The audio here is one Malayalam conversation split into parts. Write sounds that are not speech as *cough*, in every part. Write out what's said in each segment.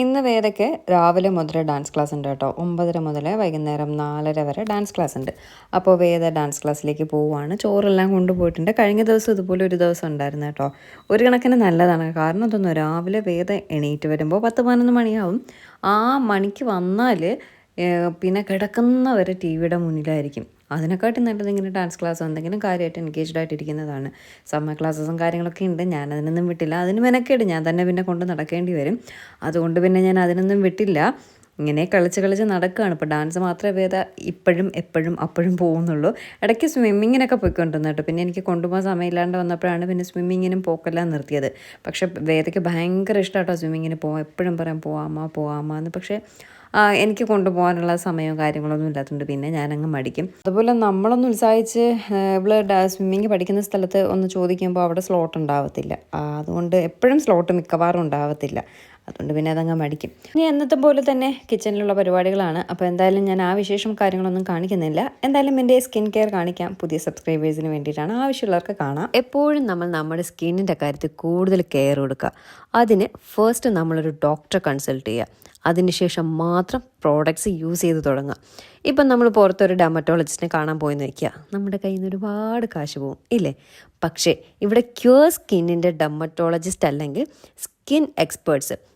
ഇന്ന് വേദയ്ക്ക് രാവിലെ മുതൽ ഡാൻസ് ക്ലാസ് ഉണ്ട് കേട്ടോ. ഒമ്പതര മുതൽ വൈകുന്നേരം നാലര വരെ ഡാൻസ് ക്ലാസ് ഉണ്ട്. അപ്പോൾ വേദ ഡാൻസ് ക്ലാസ്സിലേക്ക് പോവുകയാണ് ചോറെല്ലാം കൊണ്ടുപോയിട്ടുണ്ട്. കഴിഞ്ഞ ദിവസം ഇതുപോലെ ഒരു ദിവസം ഉണ്ടായിരുന്നു കേട്ടോ. ഒരു കണക്കിന് നല്ലതാണ്. കാരണം എന്തൊന്നും രാവിലെ വേദ എണീറ്റ് വരുമ്പോൾ പത്ത് പതിനൊന്ന് മണിയാവും. ആ മണിക്ക് വന്നാൽ പിന്നെ കിടക്കുന്നവരെ ടി വിയുടെ മുന്നിലായിരിക്കും. അതിനെക്കാട്ടി നല്ലത് ഇങ്ങനെ ഡാൻസ് ക്ലാസ് എന്തെങ്കിലും കാര്യമായിട്ട് എൻഗേജ്ഡ് ആയിട്ടിരിക്കുന്നതാണ്. സമ്മർ ക്ലാസ്സസും കാര്യങ്ങളൊക്കെ ഉണ്ട്. ഞാൻ അതിനൊന്നും വിട്ടില്ല. അതിന് മെനക്കേട്. ഞാൻ തന്നെ പിന്നെ കൊണ്ട് നടക്കേണ്ടി വരും. അതുകൊണ്ട് പിന്നെ ഞാൻ അതിനൊന്നും വിട്ടില്ല. ഇങ്ങനെ കളിച്ച് കളിച്ച് നടക്കുകയാണ് ഇപ്പോൾ ഡാൻസ് മാത്രമേ വേദ ഇപ്പോഴും എപ്പോഴും അപ്പോഴും പോകുന്നുള്ളൂ. ഇടയ്ക്ക് സ്വിമ്മിങ്ങിനൊക്കെ പോയിക്കൊണ്ടിരുന്നു കേട്ടോ. പിന്നെ എനിക്ക് കൊണ്ടുപോകാൻ സമയമില്ലാണ്ട് വന്നപ്പോഴാണ് പിന്നെ സ്വിമ്മിങ്ങിനും പോക്കെല്ലാം നിർത്തിയത്. പക്ഷേ വേദയ്ക്ക് ഭയങ്കര ഇഷ്ടമാട്ടോ സ്വിമ്മിങ്ങിന് പോകാം എപ്പോഴും പറയാം പോവാമ്മ പോവാമ്മ എന്ന്. പക്ഷേ എനിക്ക് കൊണ്ടുപോകാനുള്ള സമയവും കാര്യങ്ങളൊന്നും ഇല്ലാത്തതുകൊണ്ട് പിന്നെ ഞാനങ്ങ് മടിക്കും. അതുപോലെ നമ്മളൊന്ന് ഉത്സാഹിച്ച് ഇവൾ സ്വിമ്മിങ് പഠിക്കുന്ന സ്ഥലത്ത് ഒന്ന് ചോദിക്കുമ്പോൾ അവിടെ സ്ലോട്ട് ഉണ്ടാവത്തില്ല. അതുകൊണ്ട് എപ്പോഴും സ്ലോട്ട് മിക്കവാറും ഉണ്ടാവത്തില്ല. അതുകൊണ്ട് പിന്നെ അതങ്ങ് മടിക്കും. ഇനി എന്നത്തെ പോലെ തന്നെ കിച്ചണിലുള്ള പരിപാടികളാണ്. അപ്പോൾ എന്തായാലും ഞാൻ ആ വിശേഷം കാര്യങ്ങളൊന്നും കാണിക്കുന്നില്ല. എന്തായാലും എന്റെ സ്കിൻ കെയർ കാണിക്കാം. പുതിയ സബ്സ്ക്രൈബേഴ്സിന് വേണ്ടിയിട്ടാണ്. ആവശ്യമുള്ളവർക്ക് കാണാം. എപ്പോഴും നമ്മൾ നമ്മുടെ സ്കിന്നിന്റെ കാര്യത്തിൽ കൂടുതൽ കെയർ കൊടുക്കുക. അതിന് ഫസ്റ്റ് നമ്മളൊരു ഡോക്ടറെ കൺസൾട്ട് ചെയ്യുക. അതിനുശേഷം മാത്രം പ്രോഡക്റ്റ്സ് യൂസ് ചെയ്ത് തുടങ്ങുക. ഇപ്പം നമ്മൾ പുറത്തൊരു ഡെമറ്റോളജിസ്റ്റിനെ കാണാൻ പോയി നോക്കിയാൽ നമ്മുടെ കയ്യിൽ നിന്ന് ഒരുപാട് കാശ് പോകും ഇല്ലേ? പക്ഷേ ഇവിടെ ക്യൂർ സ്കിന്നിന്റെ ഡെമറ്റോളജിസ്റ്റ് അല്ലെങ്കിൽ സ്കിൻ എക്സ്പേർട്സ്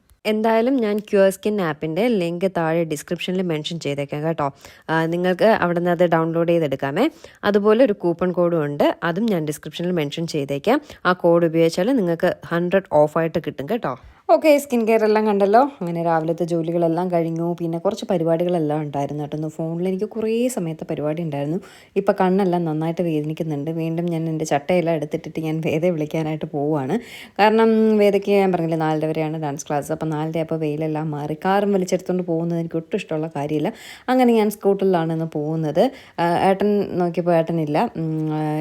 എന്തായാലും ഞാൻ ക്യൂർ സ്കിൻ ആപ്പിന്റെ ലിങ്ക് താഴെ ഡിസ്ക്രിപ്ഷനിൽ മെൻഷൻ ചെയ്തേക്കാം കേട്ടോ. നിങ്ങൾക്ക് അവിടെ നിന്ന് അത് ഡൗൺലോഡ് ചെയ്തെടുക്കാമേ. അതുപോലെ ഒരു കൂപ്പൺ കോഡും ഉണ്ട്. അതും ഞാൻ ഡിസ്ക്രിപ്ഷനിൽ മെൻഷൻ ചെയ്തേക്കാം. ആ കോഡ് ഉപയോഗിച്ചാൽ നിങ്ങൾക്ക് ഹൺഡ്രഡ് ഓഫായിട്ട് കിട്ടും കേട്ടോ. ഓക്കെ സ്കിൻ കെയർ എല്ലാം കണ്ടല്ലോ. അങ്ങനെ രാവിലത്തെ ജോലികളെല്ലാം കഴിഞ്ഞു. പിന്നെ കുറച്ച് പരിപാടികളെല്ലാം ഉണ്ടായിരുന്നു കേട്ടോ. ഫോണിൽ എനിക്ക് കുറേ സമയത്തെ പരിപാടി ഉണ്ടായിരുന്നു. ഇപ്പോൾ കണ്ണെല്ലാം നന്നായിട്ട് വേദനിക്കുന്നുണ്ട്. വീണ്ടും ഞാൻ എന്റെ ചട്ടയെല്ലാം എടുത്തിട്ടിട്ട് ഞാൻ വേദ വിളിക്കാനായിട്ട് പോവുകയാണ്. കാരണം വേദയ്ക്ക് ഞാൻ പറഞ്ഞില്ല നാലര വരെയാണ് ഡാൻസ് ക്ലാസ് അപ്പോൾ നാലര അപ്പോൾ വെയിലെല്ലാം മാറി. കാറും വലിച്ചെടുത്തുകൊണ്ട് പോകുന്നത് എനിക്ക് ഒട്ടും ഇഷ്ടമുള്ള കാര്യമില്ല. അങ്ങനെ ഞാൻ സ്കൂട്ടറിലാണ് ഇന്ന് പോകുന്നത്. ഏട്ടൻ നോക്കിയപ്പോൾ ഏട്ടനില്ല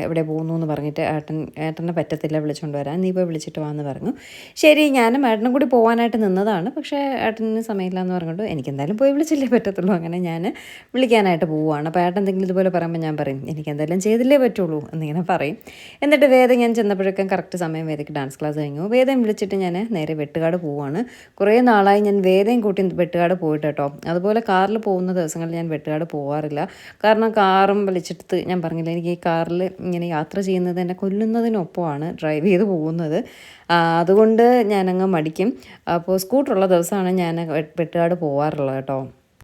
എവിടെ പോകുന്നു എന്ന് പറഞ്ഞിട്ട് ഏട്ടൻ ഏട്ടനെ പറ്റത്തില്ല വിളിച്ചുകൊണ്ട് വരാൻ. നീ പോയി വിളിച്ചിട്ട് വാന്ന് പറഞ്ഞു. ശരി ഞാനും ഏട്ടനും കൂടി പോകാനായിട്ട് നിന്നതാണ്. പക്ഷേ ഏട്ടന് സമയമില്ല എന്ന് പറഞ്ഞുകൊണ്ട് എനിക്ക് എന്തായാലും പോയി വിളിച്ചില്ലേ പറ്റത്തുള്ളൂ. അങ്ങനെ ഞാൻ വിളിക്കാനായിട്ട് പോവുകയാണ്. അപ്പോൾ ഏട്ടൻ എന്തെങ്കിലും ഇതുപോലെ പറയുമ്പോൾ ഞാൻ പറയും എനിക്ക് എന്തായാലും ചെയ്തില്ലേ പറ്റുള്ളൂ എന്നിങ്ങനെ പറയും. എന്നിട്ട് വേദം ഞാൻ ചെന്നപ്പോഴേക്കും കറക്റ്റ് സമയം വേദയ്ക്ക് ഡാൻസ് ക്ലാസ് കഴിഞ്ഞു. വേദം വിളിച്ചിട്ട് ഞാൻ നേരെ വെട്ടുകാട് പോവുകയാണ്. കുറേ നാളായി ഞാൻ വേദയും കൂട്ടി വെട്ടുകാട് പോയിട്ട് കേട്ടോ. അതുപോലെ കാറിൽ പോകുന്ന ദിവസങ്ങളിൽ ഞാൻ വെട്ടുകാട് പോകാറില്ല കാരണം കാറും വിളിച്ചിട്ട് ഞാൻ പറഞ്ഞില്ല എനിക്ക് ഈ കാറിൽ ഇങ്ങനെ യാത്ര ചെയ്യുന്നത് എന്നെ കൊല്ലുന്നതിനൊപ്പമാണ് ഡ്രൈവ് ചെയ്ത് പോകുന്നത്. അതുകൊണ്ട് ഞാനങ്ങ് മടിക്കും അപ്പോൾ സ്കൂട്ടറുള്ള ദിവസമാണ് ഞാൻ വെട്ടുകാട് പോവാറുള്ളത് കേട്ടോ.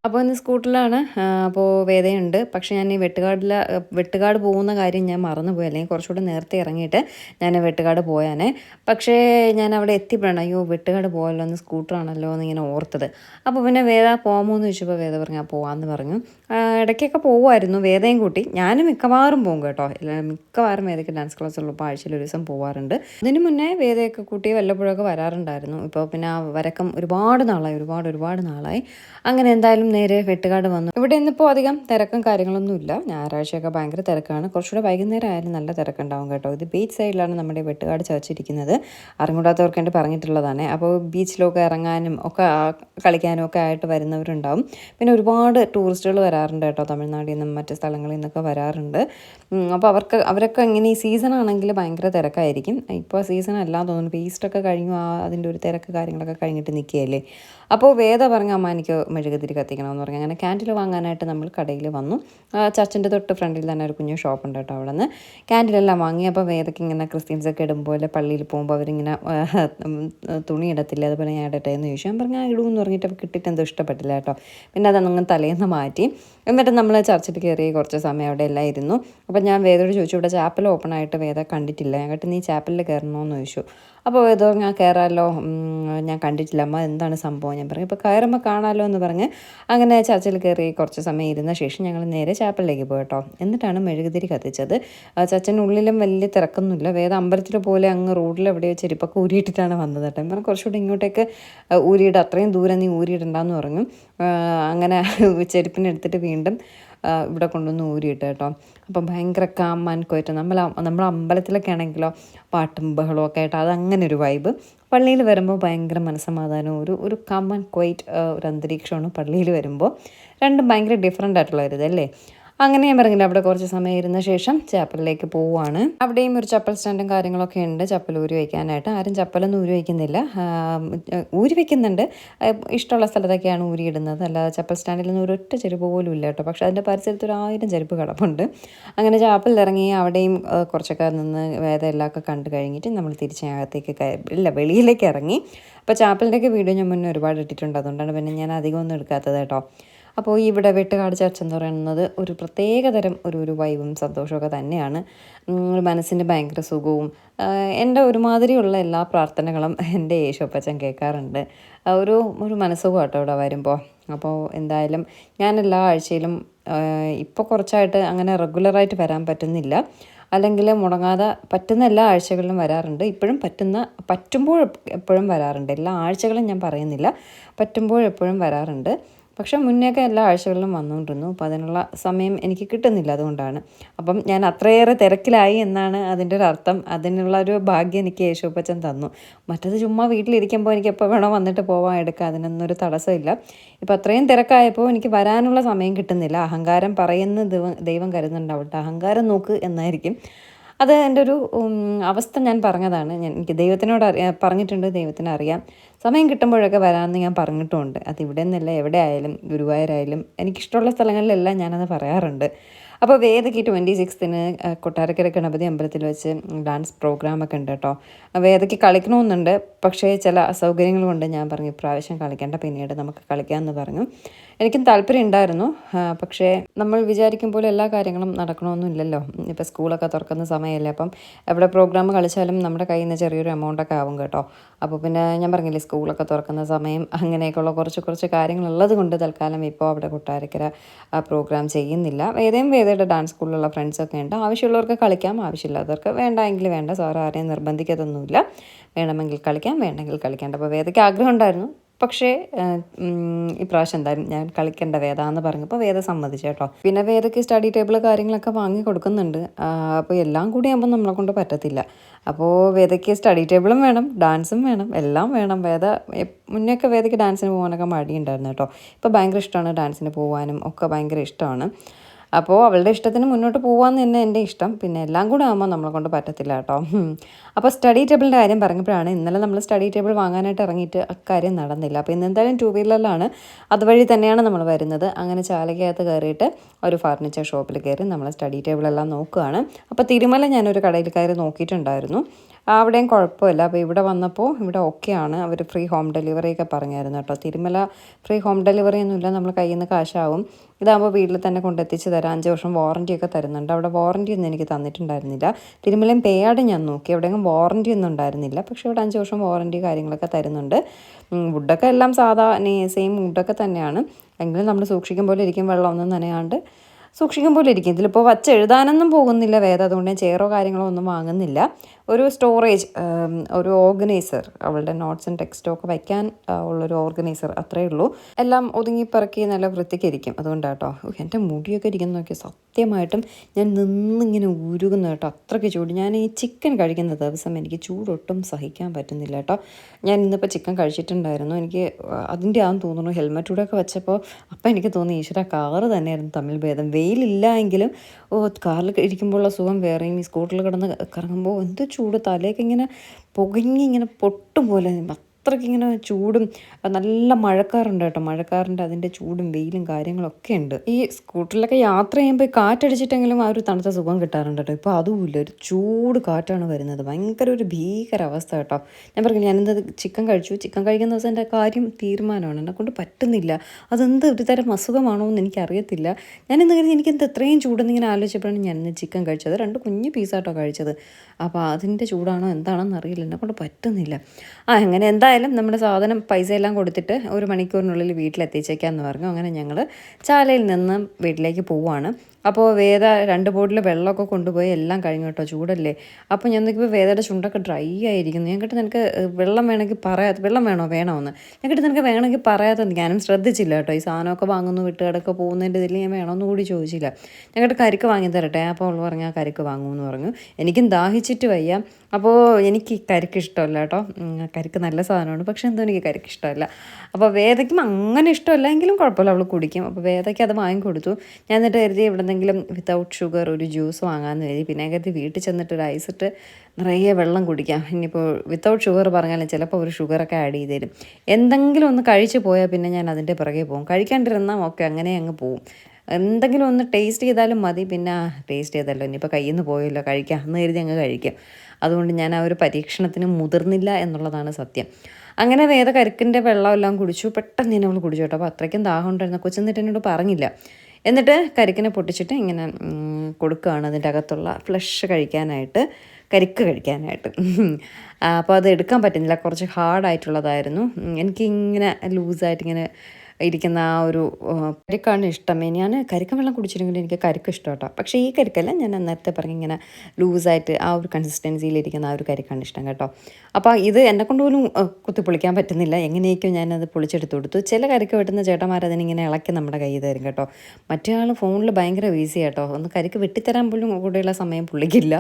അപ്പോൾ ഇന്ന് സ്കൂട്ടറിലാണ് അപ്പോൾ വേദയുണ്ട് പക്ഷേ ഞാൻ ഈ വെട്ടുകാടിൽ വെട്ടുകാട് പോകുന്ന കാര്യം ഞാൻ മറന്നുപോയി. അല്ലെങ്കിൽ കുറച്ചുകൂടെ നേരത്തെ ഇറങ്ങിയിട്ട് ഞാൻ വെട്ടുകാട് പോയാനേ. പക്ഷേ ഞാൻ അവിടെ എത്തിപ്പെടണം അയ്യോ വെട്ടുകാട് പോയല്ലോ എന്ന് സ്കൂട്ടറാണല്ലോ എന്ന് ഇങ്ങനെ ഓർത്തത്. അപ്പോൾ പിന്നെ വേദ പോകാമോ എന്ന് ചോദിച്ചപ്പോൾ വേദ പറഞ്ഞു ആ പോകാമെന്ന് പറഞ്ഞു. ഇടയ്ക്കൊക്കെ പോകുമായിരുന്നു വേദയും കൂട്ടി. ഞാനും മിക്കവാറും പോകും കേട്ടോ. മിക്കവാറും വേദയ്ക്ക് ഡാൻസ് ക്ലാസ് ഉള്ളപ്പോൾ ആഴ്ചയിൽ ഒരു ദിവസം പോകാറുണ്ട് അതിന് മുന്നേ വേദയൊക്കെ കൂട്ടി വല്ലപ്പോഴൊക്കെ വരാറുണ്ടായിരുന്നു. ഇപ്പോൾ പിന്നെ ആ വരക്കം ഒരുപാട് നാളായി ഒരുപാട് ഒരുപാട് നാളായി. അങ്ങനെ എന്തായാലും നേരെ വെട്ടുകാട് വന്നു. ഇവിടെ ഇന്നിപ്പോൾ അധികം തിരക്കും കാര്യങ്ങളൊന്നുമില്ല ഞായറാഴ്ചയൊക്കെ ഭയങ്കര തിരക്കാണ്. കുറച്ചുകൂടെ വൈകുന്നേരം ആയാലും നല്ല തിരക്കുണ്ടാവും കേട്ടോ. ഇത് ബീച്ച് സൈഡിലാണ് നമ്മുടെ വെട്ടുകാട് ചർച്ചിരിക്കുന്നത് അറിഞ്ഞൂടാത്തവർക്ക് വേണ്ടി പറഞ്ഞിട്ടുള്ളതാണ്. അപ്പോൾ ബീച്ചിലൊക്കെ ഇറങ്ങാനും ഒക്കെ കളിക്കാനും ഒക്കെ ആയിട്ട് വരുന്നവരുണ്ടാവും. പിന്നെ ഒരുപാട് ടൂറിസ്റ്റുകൾ വരാറുണ്ട് കേട്ടോ. തമിഴ്നാട്ടിൽ നിന്നും മറ്റ് സ്ഥലങ്ങളിൽ നിന്നൊക്കെ വരാറുണ്ട്. അപ്പോൾ അവർക്ക് അവരൊക്കെ ഇങ്ങനെ ഈ സീസൺ ആണെങ്കിൽ ഭയങ്കര തിരക്കായിരിക്കും. ഇപ്പോൾ സീസൺ അല്ലാന്ന് തോന്നുന്നു. ഇപ്പോൾ ഈസ്റ്റൊക്കെ കഴിഞ്ഞു ആ അതിന്റെ ഒരു തിരക്ക് കാര്യങ്ങളൊക്കെ കഴിഞ്ഞിട്ട് നിൽക്കുകയല്ലേ? അപ്പോൾ വേദ പറഞ്ഞ അമ്മ എനിക്ക് മെഴുകുതിരി കത്തിക്കണമെന്ന് പറഞ്ഞു. അങ്ങനെ ക്യാൻഡിൽ വാങ്ങാനായിട്ട് നമ്മൾ കടയിൽ വന്നു. ചർച്ചിന്റെ തൊട്ട് ഫ്രണ്ടിൽ തന്നെ ഒരു കുഞ്ഞു ഷോപ്പ് ഉണ്ട് കേട്ടോ അവിടെ നിന്ന്. ക്യാൻഡിലെല്ലാം വാങ്ങി അപ്പോൾ വേദയ്ക്ക് ഇങ്ങനെ ക്രിസ്ത്യൻസൊക്കെ ഇടുമ്പോൾ പള്ളിയിൽ പോകുമ്പോൾ അവരിങ്ങനെ തുണി ഇടത്തില്ല അതുപോലെ ഞാൻ ഇടട്ടെ എന്ന് ചോദിച്ചു. ഞാൻ പറഞ്ഞാൽ ഇടുമെന്ന് പറഞ്ഞിട്ട് കിട്ടിയിട്ട് എന്തോ ഇഷ്ടപ്പെട്ടില്ല കേട്ടോ. പിന്നെ അതങ്ങനെ തലേന്ന് മാറ്റി. എന്നിട്ട് നമ്മൾ ചർച്ചിൽ കയറി കുറച്ച് സമയം അവിടെ എല്ലാം ഇരുന്നു. അപ്പോൾ ഞാൻ വേദയോട് ചോദിച്ചു ഇവിടെ ചാപ്പൽ ഓപ്പൺ ആയിട്ട് വേദ കണ്ടിട്ടില്ല. ഞാൻ ഞങ്ങൾക്ക് നീ ചാപ്പലിൽ കയറണമെന്ന് ചോദിച്ചു. അപ്പോൾ ഏതോ ഞാൻ കയറാമല്ലോ ഞാൻ കണ്ടിട്ടില്ല. അമ്മ എന്താണ് സംഭവം? ഞാൻ പറഞ്ഞു ഇപ്പോൾ കയറുമ്പോൾ കാണാമല്ലോ എന്ന് പറഞ്ഞ് അങ്ങനെ ചർച്ചിൽ കയറി കുറച്ച് സമയം ഇരുന്ന ശേഷം ഞങ്ങൾ നേരെ ചാപ്പലിലേക്ക് പോയി കേട്ടോ. എന്നിട്ടാണ് മെഴുകുതിരി കത്തിച്ചത്. ചച്ചനുള്ളിലും വലിയ തിരക്കൊന്നുമില്ല. വേദ അമ്പലത്തിൽ പോലെ അങ്ങ് റോഡിൽ എവിടെയോ ചെരുപ്പൊക്കെ ഊരിയിട്ടിട്ടാണ് വന്നത് കേട്ടോ. പറഞ്ഞു കുറച്ചുകൂടി ഇങ്ങോട്ടേക്ക് ഊരിയിട. അത്രയും ദൂരം നീ ഊരിയിടണ്ടെന്ന് പറഞ്ഞു. അങ്ങനെ ചെരുപ്പിനെടുത്തിട്ട് വീണ്ടും ഇവിടെ കൊണ്ടുവന്ന് ഊരിയിട്ട് കേട്ടോ. അപ്പം ഭയങ്കര കാമാൻ കൊയറ്റ് നമ്മൾ നമ്മൾ അമ്പലത്തിലൊക്കെ ആണെങ്കിലോ പാട്ടും ബഹളവും ഒക്കെ ആയിട്ട് അതങ്ങനെ ഒരു വൈബ് പള്ളിയിൽ വരുമ്പോൾ ഭയങ്കര മനസ്സമാധാനവും ഒരു ഒരു കാമാൻ ക്വൈറ്റ് ഒരു അന്തരീക്ഷമാണ് പള്ളിയിൽ വരുമ്പോൾ. രണ്ടും ഭയങ്കര ഡിഫറെന്റ് ആയിട്ടുള്ള ഒരു ഇതല്ലേ അങ്ങനെ ഞാൻ പറഞ്ഞില്ല അവിടെ കുറച്ച് സമയം ഇരുന്ന ശേഷം ചപ്പലിലേക്ക് പോവുകയാണ് അവിടെയും ഒരു ചപ്പൽ സ്റ്റാൻഡും കാര്യങ്ങളൊക്കെ ഉണ്ട് ചപ്പൽ ഊരി വയ്ക്കാനായിട്ട്. ആരും ചപ്പലൊന്നും ഊരി വയ്ക്കുന്നില്ല. ഊരി വയ്ക്കുന്നുണ്ട്. ഇഷ്ടമുള്ള സ്ഥലത്തൊക്കെയാണ് ഊരിയിടുന്നത്. അല്ലാതെ ചപ്പൽ സ്റ്റാൻഡിൽ നിന്ന് ഒരൊറ്റ ചെരുപ്പ് പോലും ഇല്ല കേട്ടോ. പക്ഷേ അതിന്റെ പരിസരത്ത് ഒരു ആയിരം ചെരുപ്പ് കിടപ്പുണ്ട്. അങ്ങനെ ചാപ്പലിൽ ഇറങ്ങി അവിടെയും കുറച്ചൊക്കെ നിന്ന് വേദം എല്ലാമൊക്കെ കണ്ടു കഴിഞ്ഞിട്ട് നമ്മൾ തിരിച്ച് അകത്തേക്ക് ഇല്ല വെളിയിലേക്ക് ഇറങ്ങി. അപ്പോൾ ചാപ്പലിന്റെയൊക്കെ വീഡിയോ ഞാൻ മുന്നേ ഒരുപാട് ഇട്ടിട്ടുണ്ട്. അതുകൊണ്ടാണ് പിന്നെ ഞാൻ അധികം ഒന്നും എടുക്കാത്തത് കേട്ടോ. അപ്പോൾ ഈ ഇവിടെ വെട്ടുകാട് ചർച്ച എന്ന് പറയുന്നത് ഒരു പ്രത്യേക തരം ഒരു ഒരു വൈബും സന്തോഷമൊക്കെ തന്നെയാണ്. മനസ്സിന്റെ ഭയങ്കര സുഖവും എന്റെ ഒരുമാതിരിയുള്ള എല്ലാ പ്രാർത്ഥനകളും എന്റെ യേശുപ്പച്ചൻ കേൾക്കാറുണ്ട്. ഒരു ഒരു മനസ്സുഖം കേട്ടോ ഇവിടെ വരുമ്പോൾ അപ്പോൾ എന്തായാലും ഞാൻ എല്ലാ ആഴ്ചയിലും ഇപ്പോൾ കുറച്ചായിട്ട് അങ്ങനെ റെഗുലറായിട്ട് വരാൻ പറ്റുന്നില്ല. അല്ലെങ്കിൽ മുടങ്ങാതെ പറ്റുന്ന എല്ലാ ആഴ്ചകളിലും വരാറുണ്ട്. ഇപ്പോഴും പറ്റുന്ന പറ്റുമ്പോൾ എപ്പോഴും വരാറുണ്ട്. എല്ലാ ആഴ്ചകളും ഞാൻ പറയുന്നില്ല. പറ്റുമ്പോൾ എപ്പോഴും വരാറുണ്ട്. പക്ഷെ മുന്നേയൊക്കെ എല്ലാ ആഴ്ചകളിലും വന്നുകൊണ്ടിരുന്നു. അപ്പോൾ അതിനുള്ള സമയം എനിക്ക് കിട്ടുന്നില്ല അതുകൊണ്ടാണ്. അപ്പം ഞാൻ അത്രയേറെ തിരക്കിലായി എന്നാണ് അതിന്റെ ഒരു അർത്ഥം. അതിനുള്ള ഒരു ഭാഗ്യം എനിക്ക് യേശുപ്പച്ചൻ തന്നു. മറ്റത് ചുമ്മാ വീട്ടിലിരിക്കുമ്പോൾ എനിക്ക് എപ്പോൾ വേണോ വന്നിട്ട് പോവാൻ എടുക്കാം. അതിനൊന്നും ഒരു തടസ്സമില്ല. ഇപ്പോൾ അത്രയും തിരക്കായപ്പോൾ എനിക്ക് വരാനുള്ള സമയം കിട്ടുന്നില്ല. അഹങ്കാരം പറയുന്ന ദൈവം ദൈവം കരുതുന്നുണ്ടാവട്ടെ അഹങ്കാരം നോക്ക് എന്നായിരിക്കും. അത് എന്റെ ഒരു അവസ്ഥ ഞാൻ പറഞ്ഞതാണ്. ഞാൻ എനിക്ക് ദൈവത്തിനോട് അറിയാം പറഞ്ഞിട്ടുണ്ട് ദൈവത്തിന് അറിയാം. സമയം കിട്ടുമ്പോഴൊക്കെ വരാമെന്ന് ഞാൻ പറഞ്ഞിട്ടുമുണ്ട് അത് ഇവിടെ നിന്നല്ല എവിടെ ആയാലും ഗുരുവായൂരായാലും എനിക്കിഷ്ടമുള്ള സ്ഥലങ്ങളിലെല്ലാം ഞാനത് പറയാറുണ്ട്. അപ്പോൾ വേദയ്ക്ക് ട്വന്റി സിക്സ്തിന് കൊട്ടാരക്കര ഗണപതി അമ്പലത്തിൽ വെച്ച് ഡാൻസ് പ്രോഗ്രാമൊക്കെ ഉണ്ട് കേട്ടോ. വേദയ്ക്ക് കളിക്കണമെന്നുണ്ട്. പക്ഷേ ചില അസൗകര്യങ്ങൾ കൊണ്ട് ഞാൻ പറഞ്ഞു ഇപ്രാവശ്യം കളിക്കേണ്ട പിന്നീട് നമുക്ക് കളിക്കാമെന്ന് പറഞ്ഞു. എനിക്കും താല്പര്യം ഉണ്ടായിരുന്നു. പക്ഷേ നമ്മൾ വിചാരിക്കും പോലെ എല്ലാ കാര്യങ്ങളും നടക്കണമെന്നില്ലല്ലോ ഇപ്പോൾ സ്കൂളൊക്കെ തുറക്കുന്ന സമയമല്ലേ അപ്പം എവിടെ പ്രോഗ്രാം കളിച്ചാലും നമ്മുടെ കയ്യിൽ നിന്ന് ചെറിയൊരു എമൗണ്ടൊക്കെ ആവും കേട്ടോ. അപ്പോൾ പിന്നെ ഞാൻ പറഞ്ഞില്ലേ സ്കൂളൊക്കെ തുറക്കുന്ന സമയം അങ്ങനെയൊക്കെയുള്ള കുറച്ച് കുറച്ച് കാര്യങ്ങളുള്ളത് കൊണ്ട് തൽക്കാലം ഇപ്പോൾ അവിടെ കൊട്ടാരക്കര പ്രോഗ്രാം ചെയ്യുന്നില്ല. വേദയും വേദയുടെ ഡാൻസ് സ്കൂളിലുള്ള ഫ്രണ്ട്സൊക്കെ ഉണ്ട്. ആവശ്യമുള്ളവർക്ക് കളിക്കാം ആവശ്യമില്ലാത്തവർക്ക് വേണ്ട എങ്കിൽ വേണ്ട. സാർ ആരെയും നിർബന്ധിക്കത്തൊന്നുമില്ല. വേണമെങ്കിൽ കളിക്കാം വേണ്ടെങ്കിൽ കളിക്കേണ്ട. അപ്പോൾ വേദയ്ക്ക് ആഗ്രഹം ഉണ്ടായിരുന്നു. പക്ഷേ ഇപ്രാവശ്യം എന്തായാലും ഞാൻ കളിക്കേണ്ട വേദ എന്ന് പറഞ്ഞപ്പോൾ വേദ സമ്മതിച്ചു കേട്ടോ. പിന്നെ വേദയ്ക്ക് സ്റ്റഡി ടേബിൾ കാര്യങ്ങളൊക്കെ വാങ്ങി കൊടുക്കുന്നുണ്ട്. അപ്പോൾ എല്ലാം കൂടി ആകുമ്പോൾ നമ്മളെ കൊണ്ട് പറ്റത്തില്ല. അപ്പോൾ വേദയ്ക്ക് സ്റ്റഡി ടേബിളും വേണം ഡാൻസും വേണം എല്ലാം വേണം. വേദ മുന്നേയൊക്കെ വേദയ്ക്ക് ഡാൻസിന് പോകാനൊക്കെ മടിയുണ്ടായിരുന്നു കേട്ടോ. ഇപ്പോൾ ഭയങ്കര ഇഷ്ടമാണ് ഡാൻസിന് പോകാനും ഒക്കെ ഭയങ്കര ഇഷ്ടമാണ് അപ്പോൾ അവളുടെ ഇഷ്ടത്തിന് മുന്നോട്ട് പോകാമെന്ന് തന്നെ എന്റെ ഇഷ്ടം. പിന്നെ എല്ലാം കൂടെ ആകുമ്പോൾ നമ്മളെ കൊണ്ട് പറ്റത്തില്ല കേട്ടോ. അപ്പോൾ സ്റ്റഡി ടേബിളിന്റെ കാര്യം പറഞ്ഞപ്പോഴാണ് ഇന്നലെ നമ്മൾ സ്റ്റഡി ടേബിൾ വാങ്ങാനായിട്ട് ഇറങ്ങിയിട്ട് അക്കാര്യം നടന്നില്ല. അപ്പോൾ ഇന്ന് എന്തായാലും ടു വീലറിലാണ് അതുവഴി തന്നെയാണ് നമ്മൾ വരുന്നത്. അങ്ങനെ ചാലക്കകത്ത് കയറിയിട്ട് ഒരു ഫർണിച്ചർ ഷോപ്പിൽ കയറി നമ്മൾ സ്റ്റഡി ടേബിളെല്ലാം നോക്കുകയാണ് അപ്പോൾ തിരുമല ഞാനൊരു കടയിൽ കയറി നോക്കിയിട്ടുണ്ടായിരുന്നു. അവിടെയും കുഴപ്പമില്ല. അപ്പോൾ ഇവിടെ വന്നപ്പോൾ ഇവിടെ ഓക്കെയാണ് അവർ ഫ്രീ ഹോം ഡെലിവറി ഒക്കെ പറഞ്ഞായിരുന്നു കേട്ടോ. തിരുമല ഫ്രീ ഹോം ഡെലിവറി ഒന്നുമില്ല. നമ്മൾ കയ്യിൽ നിന്ന് കാശാവും. ഇതാകുമ്പോൾ വീട്ടിൽ തന്നെ കൊണ്ടെത്തിച്ച് തരാം. അഞ്ച് വർഷം വാറന്റി ഒക്കെ തരുന്നുണ്ട്. അവിടെ വാറന്റി ഒന്നും എനിക്ക് തന്നിട്ടുണ്ടായിരുന്നില്ല. തിരുമലയും പേയാട് ഞാൻ നോക്കി. എവിടെയെങ്കിലും വാറന്റി ഒന്നും ഉണ്ടായിരുന്നില്ല. പക്ഷേ ഇവിടെ അഞ്ച് വർഷം വാറന്റി കാര്യങ്ങളൊക്കെ തരുന്നുണ്ട്. വുഡൊക്കെ എല്ലാം സാധാ സെയിം വുഡൊക്കെ തന്നെയാണ്. എങ്കിലും നമ്മൾ സൂക്ഷിക്കും പോലെ ഇരിക്കും വെള്ളമൊന്നും നനയാണ്ട് സൂക്ഷിക്കും പോലെ ഇരിക്കും. ഇതിലിപ്പോൾ വച്ച് എഴുതാനൊന്നും പോകുന്നില്ല വേദം. അതുകൊണ്ട് ഞാൻ ചെയറോ കാര്യങ്ങളോ ഒന്നും വാങ്ങുന്നില്ല. ഒരു സ്റ്റോറേജ് ഒരു ഓർഗനൈസർ അവളുടെ നോട്ട്സും ടെക്സ്റ്റും ഒക്കെ വയ്ക്കാൻ ഉള്ളൊരു ഓർഗനൈസർ അത്രയേ ഉള്ളൂ. എല്ലാം ഒതുങ്ങി പറക്കി നല്ല വൃത്തിക്ക് ഇരിക്കും അതുകൊണ്ടാട്ടോ എന്റെ മുടിയൊക്കെ ഇരിക്കുന്ന നോക്കിയാൽ സത്യമായിട്ടും ഞാൻ നിന്നിങ്ങനെ ഉരുകുന്നു കേട്ടോ. അത്രയ്ക്ക് ചൂട്. ഞാൻ ഈ ചിക്കൻ കഴിക്കുന്ന ദിവസം എനിക്ക് ചൂടൊട്ടും സഹിക്കാൻ പറ്റുന്നില്ല കേട്ടോ. ഞാൻ ഇന്നിപ്പോൾ ചിക്കൻ കഴിച്ചിട്ടുണ്ടായിരുന്നു. എനിക്ക് അതിന്റെ ആണെന്ന് തോന്നുന്നു ഹെൽമെറ്റ് കൂടെ ഒക്കെ വെച്ചപ്പോൾ അപ്പം എനിക്ക് തോന്നി ഈശ്വര കാറ് തന്നെയായിരുന്നു തമ്മിൽ ഭേദം. വെയിലില്ല എങ്കിലും ഓ കാറിൽ ഇരിക്കുമ്പോഴുള്ള സുഖം വേറെയും ഈ സ്കൂട്ടറിൽ കിടന്ന് കറങ്ങുമ്പോൾ എന്ത് ചൂട് തലയൊക്കെ ഇങ്ങനെ പുകഞ്ഞ് ഇങ്ങനെ പൊട്ടും പോലെ അത്രയ്ക്ക് ഇങ്ങനെ ചൂടും നല്ല മഴക്കാറുണ്ട് കേട്ടോ. മഴക്കാറുണ്ട് അതിന്റെ ചൂടും വെയിലും കാര്യങ്ങളൊക്കെ ഉണ്ട്. ഈ സ്കൂട്ടറിലൊക്കെ യാത്ര ചെയ്യുമ്പോൾ കാറ്റടിച്ചിട്ടെങ്കിലും ആ ഒരു തണുത്ത സുഖം കിട്ടാറുണ്ട് കേട്ടോ. ഇപ്പോൾ അതുമില്ല ഒരു ചൂട് കാറ്റാണ് വരുന്നത്. ഭയങ്കര ഒരു ഭീകര അവസ്ഥ കേട്ടോ. ഞാൻ പറഞ്ഞില്ല ഞാനെന്ത് ചിക്കൻ കഴിച്ചു. ചിക്കൻ കഴിക്കുന്ന ദിവസം എന്റെ കാര്യം തീരുമാനമാണ്. എന്നെ കൊണ്ട് പറ്റുന്നില്ല. അതെന്ത് ഒരു തരം അസുഖമാണോ എന്ന് എനിക്കറിയത്തില്ല. ഞാൻ ഇന്ന് കരുതി എനിക്ക് എന്ത് എത്രയും ചൂടെന്ന് ഇങ്ങനെ ആലോചിച്ചപ്പോഴാണ് ഞാൻ ഇന്ന് ചിക്കൻ കഴിച്ചത്. രണ്ട് കുഞ്ഞ് പീസാട്ടോ കഴിച്ചത്. അപ്പോൾ അതിന്റെ ചൂടാണോ എന്താണെന്ന് അറിയില്ല. എന്നെ കൊണ്ട് പറ്റുന്നില്ല. ആ അങ്ങനെ എന്തായാലും നമ്മുടെ സാധനം പൈസ എല്ലാം കൊടുത്തിട്ട് ഒരു മണിക്കൂറിനുള്ളിൽ വീട്ടിലെത്തിച്ചേക്കാമെന്ന് പറഞ്ഞു. അങ്ങനെ ഞങ്ങൾ ചാലയിൽ നിന്ന് വീട്ടിലേക്ക് പോവുകയാണ് അപ്പോൾ വേദ രണ്ട് ബോട്ടിൽ വെള്ളമൊക്കെ കൊണ്ടുപോയി എല്ലാം കഴിഞ്ഞു കേട്ടോ ചൂടല്ലേ. അപ്പോൾ ഞാൻ നോക്കിയപ്പോൾ വേദയുടെ ചുണ്ടൊക്കെ ഡ്രൈ ആയിരിക്കുന്നു. ഞാൻ കേട്ട് നിനക്ക് വെള്ളം വേണമെങ്കിൽ പറയാത്ത വെള്ളം വേണോ? വേണമെന്ന് ഞാൻ കേട്ട് നിനക്ക് വേണമെങ്കിൽ പറയാത്ത ഞാനും ശ്രദ്ധിച്ചില്ല കേട്ടോ. ഈ സാധനമൊക്കെ വാങ്ങുന്നു വീട്ടുകാരൊക്കെ പോകുന്നതിന്റെ ഇതിൽ ഞാൻ വേണമെന്ന് കൂടി ചോദിച്ചില്ല. ഞാൻ കേട്ട് കരിക്ക് വാങ്ങി തരട്ടെ? അപ്പോൾ അവൾ പറഞ്ഞാൽ കരിക്ക് വാങ്ങുമെന്ന് പറഞ്ഞു. എനിക്കും ദാഹിച്ചിട്ട് വയ്യ. അപ്പോൾ എനിക്ക് കരിക്ക് ഇഷ്ടമല്ല കേട്ടോ. കരിക്ക് നല്ല സാധനമാണ്. പക്ഷേ എന്തോ എനിക്ക് കരിക്ക് ഇഷ്ടമല്ല. അപ്പോൾ വേദയ്ക്കും അങ്ങനെ ഇഷ്ടമല്ല എങ്കിലും കുഴപ്പമില്ല അവൾ കുടിക്കും. അപ്പോൾ വേദയ്ക്ക് അത് വാങ്ങിക്കൊടുത്തു. ഞാൻ എന്നിട്ട് കരുതി ഇവിടെ എന്തെങ്കിലും വിത്തൗട്ട് ഷുഗർ ഒരു ജ്യൂസ് വാങ്ങാമെന്ന് കരുതി. പിന്നെ കരുതി വീട്ടിൽ ചെന്നിട്ട് ഒരു ഐസിട്ട് നിറയെ വെള്ളം കുടിക്കാം. ഇനിയിപ്പോൾ വിത്തൗട്ട് ഷുഗർ പറഞ്ഞാലും ചിലപ്പോൾ ഒരു ഷുഗറൊക്കെ ആഡ് ചെയ്ത് തരും. എന്തെങ്കിലും ഒന്ന് കഴിച്ചു പോയാൽ പിന്നെ ഞാൻ അതിന്റെ പുറകെ പോകും. കഴിക്കാണ്ടിരുന്നാൽ ഓക്കെ അങ്ങനെ അങ്ങ് പോവും. എന്തെങ്കിലും ഒന്ന് ടേസ്റ്റ് ചെയ്താലും മതി. പിന്നെ ടേസ്റ്റ് ചെയ്തല്ലോ. ഇനിയിപ്പോൾ കയ്യിൽ നിന്ന് പോയല്ലോ. കഴിക്കാം. എന്ന് കരുതി അങ്ങ് കഴിക്കാം. അതുകൊണ്ട് ഞാൻ ആ ഒരു പരീക്ഷണത്തിന് മുതിർന്നില്ല എന്നുള്ളതാണ് സത്യം. അങ്ങനെ വേദ കരുക്കിന്റെ വെള്ളമെല്ലാം കുടിച്ചു. പെട്ടെന്ന് തന്നെ അവൾ കുടിച്ചു കേട്ടോ. അപ്പോൾ അത്രയ്ക്കും ദാഹം ഉണ്ടായിരുന്നു. കൊച്ചെന്നിട്ട് എന്നോട് പറഞ്ഞില്ല. എന്നിട്ട് കരിക്കിനെ പൊട്ടിച്ചിട്ട് ഇങ്ങനെ കൊടുക്കുകയാണ് അതിന്റെ അകത്തുള്ള ഫ്ലഷ് കഴിക്കാനായിട്ട് കരിക്ക് കഴിക്കാനായിട്ട്. *laughs* അപ്പോൾ അത് എടുക്കാൻ പറ്റുന്നില്ല. കുറച്ച് ഹാർഡായിട്ടുള്ളതായിരുന്നു എനിക്കിങ്ങനെ ലൂസായിട്ട് ഇങ്ങനെ ഇരിക്കുന്ന ആ ഒരു കരിക്കാണ് ഇഷ്ടം. ഞാൻ കരിക്ക വെള്ളം കുടിച്ചിരുന്നെങ്കിൽ എനിക്ക് കരിക്ക് ഇഷ്ടം കേട്ടോ പക്ഷേ ഈ കരിക്കല്ല ഞാൻ നേരത്തെ പറഞ്ഞ ഇങ്ങനെ ലൂസായിട്ട് ആ ഒരു കൺസിസ്റ്റൻസിയിലിരിക്കുന്ന ആ ഒരു കരിക്കാണ് ഇഷ്ടം കേട്ടോ. അപ്പോൾ ഇത് എന്നെ കൊണ്ടുപോലും കുത്തി പൊളിക്കാൻ പറ്റുന്നില്ല. എങ്ങനെയൊക്കെയോ ഞാനത് പൊളിച്ചെടുത്ത് കൊടുത്തു. ചില കരിക്ക് വെട്ടുന്ന ചേട്ടന്മാർ അതിനിങ്ങനെ ഇളക്കി നമ്മുടെ കയ്യിൽ തരും കേട്ടോ. മറ്റേ ആൾ ഫോണിൽ ഭയങ്കര ഈസി കേട്ടോ ഒന്ന് കരിക്ക് വെട്ടിത്തരാൻ പോലും കൂടെയുള്ള സമയം പുള്ളിക്കില്ല.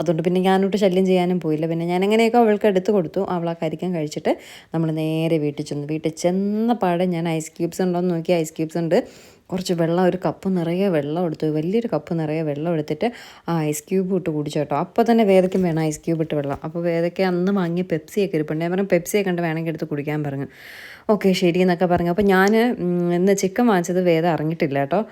അതുകൊണ്ട് പിന്നെ ഞാനോട്ട് ശല്യം ചെയ്യാനും പോയില്ല. പിന്നെ ഞാൻ എങ്ങനെയൊക്കെ അവൾക്ക് എടുത്ത് കൊടുത്തു അവൾ ആ കരിക്കാൻ കഴിച്ചിട്ട് നമ്മൾ നേരെ വീട്ടിൽ ചെന്നു. വീട്ടിൽ ചെന്ന പാടെ ഞാൻ ഐസ് ക്യൂബ്സ് ഉണ്ടോ എന്ന് നോക്കി ഐസ് ക്യൂബ്സ് ഉണ്ട്. കുറച്ച് വെള്ളം ഒരു കപ്പ് നിറയെ വെള്ളം എടുത്തു. വലിയൊരു കപ്പ് നിറയെ വെള്ളം എടുത്തിട്ട് ആ ഐസ് ക്യൂബ് ഇട്ട് കുടിച്ചു കേട്ടോ. അപ്പോൾ തന്നെ വേദയ്ക്കും വേണം ഐസ് ക്യൂബ് ഇട്ട് വെള്ളം. അപ്പോൾ വേദയ്ക്ക് അന്ന് വാങ്ങിയ പെപ്സിയൊക്കെ ഇരിപ്പുണ്ട്. ഞാൻ പറഞ്ഞു പെപ്സിയൊക്കെ കണ്ട് വേണമെങ്കിൽ എടുത്ത് കുടിക്കാൻ പറഞ്ഞു. ഓക്കെ ശരി എന്നൊക്കെ പറഞ്ഞു. അപ്പോൾ ഞാൻ ഇന്ന് ചിക്കൻ വാങ്ങിച്ചത് വേദം അറിഞ്ഞിട്ടില്ല കേട്ടോ.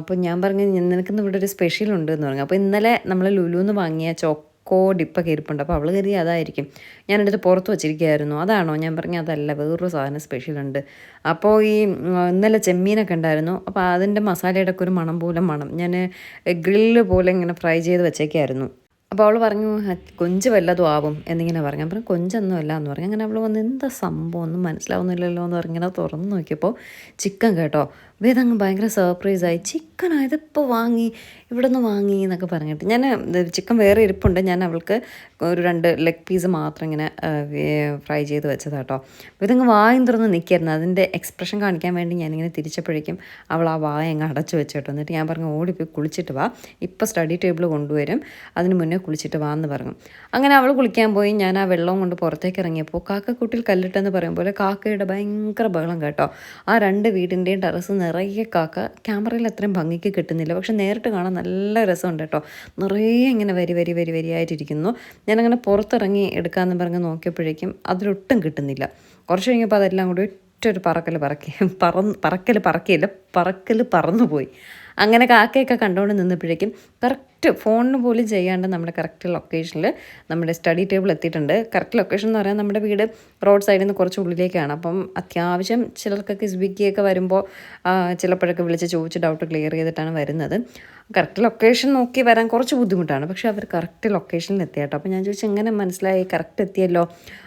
അപ്പോൾ ഞാൻ പറഞ്ഞു നിനക്കിന്ന് ഇവിടെ ഒരു സ്പെഷ്യൽ ഉണ്ട് എന്ന് പറഞ്ഞു. അപ്പോൾ ഇന്നലെ നമ്മൾ ലുലുന്ന് വാങ്ങിയ ചോക്ക് കോ ഡിപ്പൊക്കെ ഇരിപ്പുണ്ട് അപ്പോൾ അവൾ കരുതി അതായിരിക്കും. ഞാനെടുത്ത് പുറത്ത് വച്ചിരിക്കുകയായിരുന്നു അതാണോ? ഞാൻ പറഞ്ഞു അതല്ല വേറൊരു സാധനം സ്പെഷ്യൽ ഉണ്ട്. അപ്പോൾ ഈ ഇന്നലെ ചെമ്മീനൊക്കെ ഉണ്ടായിരുന്നു. അപ്പോൾ അതിന്റെ മസാലയുടെ ഒക്കെ ഒരു മണം പോലെ മണം. ഞാൻ ഗ്രില്ല് പോലെ ഇങ്ങനെ ഫ്രൈ ചെയ്ത് വെച്ചേക്കായിരുന്നു. അപ്പോൾ അവൾ പറഞ്ഞു കൊഞ്ച് വല്ലതും ആവും എന്നിങ്ങനെ പറഞ്ഞു. അപ്പം കൊഞ്ചൊന്നും അല്ല എന്ന് പറഞ്ഞു. അങ്ങനെ അവൾ വന്ന് എന്താ സംഭവം? ഒന്നും മനസ്സിലാവുന്നില്ലല്ലോ എന്ന് പറഞ്ഞിങ്ങനെ തുറന്ന് നോക്കിയപ്പോൾ ചിക്കൻ കേട്ടോ. വേദങ്ങ് ഭയങ്കര സർപ്രൈസായി. ചിക്കൻ ആയതിപ്പോൾ വാങ്ങി ഇവിടെ നിന്ന് വാങ്ങി എന്നൊക്കെ പറഞ്ഞിട്ട്. ഞാൻ ചിക്കൻ വേറെ ഇരിപ്പുണ്ട്. ഞാൻ അവൾക്ക് ഒരു രണ്ട് ലെഗ് പീസ് മാത്രം ഇങ്ങനെ ഫ്രൈ ചെയ്ത് വെച്ചത് കേട്ടോ വെച്ചതാട്ടോ. ഇതങ്ങ് വായും തുറന്ന് നിൽക്കായിരുന്നു അതിന്റെ എക്സ്പ്രഷൻ കാണിക്കാൻ വേണ്ടി ഞാനിങ്ങനെ തിരിച്ചപ്പോഴേക്കും അവൾ ആ വായ അങ്ങ് അടച്ചു വെച്ചിട്ടു. എന്നിട്ട് ഞാൻ പറഞ്ഞു ഓടിപ്പോയി കുളിച്ചിട്ട് വാ. ഇപ്പോൾ സ്റ്റഡി ടേബിൾ കൊണ്ടുവരും. അതിന് മുന്നേ കുളിച്ചിട്ട് വാ എന്ന് പറഞ്ഞു. അങ്ങനെ അവൾ കുളിക്കാൻ പോയി. ഞാൻ ആ വെള്ളം കൊണ്ട് പുറത്തേക്ക് ഇറങ്ങിയപ്പോൾ കാക്കക്കുട്ടിൽ കല്ലിട്ടെന്ന് പറയും പോലെ കാക്കയുടെ ഭയങ്കര ബഹളം കേട്ടോ. ആ രണ്ട് വീടിന്റെയും ടെറസ് നിറയെ കാക്ക ക്യാമറയിൽ അത്രയും ഭംഗിക്ക് കിട്ടുന്നില്ല. പക്ഷെ നേരിട്ട് കാണാൻ നല്ല രസമുണ്ട് കേട്ടോ. നിറയെ ഇങ്ങനെ വരി വരി വരി വരിയായിട്ടിരിക്കുന്നു. ഞാനങ്ങനെ പുറത്തിറങ്ങി എടുക്കാമെന്ന് പറഞ്ഞ് നോക്കിയപ്പോഴേക്കും അതിലൊട്ടും കിട്ടുന്നില്ല. കുറച്ച് കഴിഞ്ഞപ്പോൾ അതെല്ലാം കൂടി ഒറ്റ ഒരു പറക്കൽ പറക്കി പറന്ന് പറക്കൽ പറക്കിയില്ല പറക്കൽ പറന്നുപോയി. അങ്ങനെ കാക്കയൊക്കെ കണ്ടുകൊണ്ട് നിന്നപ്പോഴേക്കും കറക്റ്റ് ഫോണിന് പോലും ചെയ്യാണ്ട് നമ്മുടെ കറക്റ്റ് ലൊക്കേഷനിൽ നമ്മുടെ സ്റ്റഡി ടേബിൾ എത്തിയിട്ടുണ്ട്. കറക്റ്റ് ലൊക്കേഷൻ എന്ന് പറയാൻ നമ്മുടെ വീട് റോഡ് സൈഡിൽ നിന്ന് കുറച്ച് ഉള്ളിലേക്കാണ്. അപ്പം അത്യാവശ്യം ചിലർക്കൊക്കെ സ്വിഗ്ഗിയൊക്കെ വരുമ്പോൾ ചിലപ്പോഴൊക്കെ വിളിച്ച് ചോദിച്ച് ഡൗട്ട് ക്ലിയർ ചെയ്തിട്ടാണ് വരുന്നത്. കറക്റ്റ് ലൊക്കേഷൻ നോക്കി വരാൻ കുറച്ച് ബുദ്ധിമുട്ടാണ്. പക്ഷേ അവർ കറക്റ്റ് ലൊക്കേഷനിൽ എത്തിയാട്ടോ. അപ്പോൾ ഞാൻ ചോദിച്ചു എങ്ങനെ മനസ്സിലായി? കറക്റ്റ് എത്തിയല്ലോ?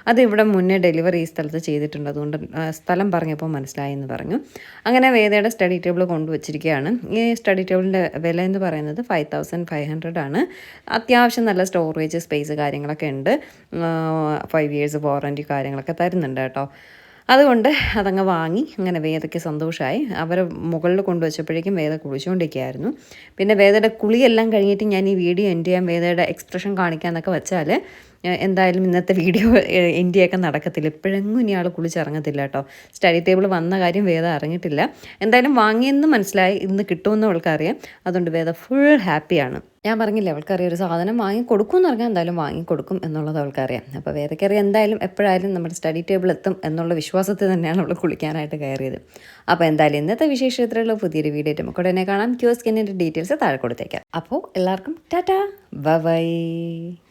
അത് ഇവിടെ മുന്നേ ഡെലിവറി ഈ സ്ഥലത്ത് ചെയ്തിട്ടുണ്ട്. അതുകൊണ്ട് സ്ഥലം പറഞ്ഞപ്പോൾ മനസ്സിലായി എന്ന് പറഞ്ഞു. അങ്ങനെ വേദയുടെ സ്റ്റഡി ടേബിൾ കൊണ്ടുവച്ചിരിക്കുകയാണ്. ഈ സ്റ്റഡി ടേബിളിന്റെ വില എന്ന് പറയുന്നത് ഫൈവ് തൗസൻഡ് ഫൈവ് ഹൺഡ്രഡ് ആണ്. അത്യാവശ്യം നല്ല സ്റ്റോറേജ് സ്പേസ് കാര്യങ്ങളൊക്കെ ഉണ്ട്. ഫൈവ് ഇയേഴ്സ് വാറന്റി കാര്യങ്ങളൊക്കെ തരുന്നുണ്ട് കേട്ടോ. അതുകൊണ്ട് അതങ്ങ് വാങ്ങി അങ്ങനെ വേദയ്ക്ക് സന്തോഷമായി അവർ മുകളിൽ കൊണ്ടുവച്ചപ്പോഴേക്കും വേദ കുളിച്ചുകൊണ്ടിരിക്കുകയായിരുന്നു. പിന്നെ വേദയുടെ കുളിയെല്ലാം കഴിഞ്ഞിട്ട് ഞാൻ ഈ വീഡിയോ എന്റെ ചെയ്യാൻ വേദയുടെ എക്സ്പ്രഷൻ കാണിക്കാമെന്നൊക്കെ വെച്ചാൽ എന്തായാലും ഇന്നത്തെ വീഡിയോ ഇന്ത്യയൊക്കെ നടക്കത്തില്ല. ഇപ്പോഴെങ്ങും ഇനി ആൾ കുളിച്ചിറങ്ങത്തില്ല കേട്ടോ. സ്റ്റഡി ടേബിൾ വന്ന കാര്യം വേദ അറിഞ്ഞിട്ടില്ല. എന്തായാലും വാങ്ങിയെന്ന് മനസ്സിലായി. ഇന്ന് കിട്ടുമെന്ന് അവൾക്കറിയാം. അതുകൊണ്ട് വേദ ഫുൾ ഹാപ്പിയാണ്. ഞാൻ പറഞ്ഞില്ലേ അവൾക്കറിയാം ഒരു സാധനം വാങ്ങി കൊടുക്കും എന്ന് പറഞ്ഞാൽ എന്തായാലും വാങ്ങി കൊടുക്കും എന്നുള്ളത് അവൾക്കറിയാം. അപ്പോൾ വേദക്കറിയാം എന്തായാലും എപ്പോഴായാലും നമ്മുടെ സ്റ്റഡി ടേബിൾ എത്തും എന്നുള്ള വിശ്വാസത്തിൽ തന്നെയാണ് അവൾ കുളിക്കാനായിട്ട് കയറിയത്. അപ്പോൾ എന്തായാലും ഇന്നത്തെ വിശേഷത്തിലുള്ള പുതിയൊരു വീഡിയോ നമുക്ക് ഉടനെ കാണാം. ക്യൂ സ്കിന്നിന്റെ ഡീറ്റെയിൽസ് താഴെ കൊടുത്തേക്കാം. അപ്പോൾ എല്ലാവർക്കും ടാറ്റാ. ബൈ.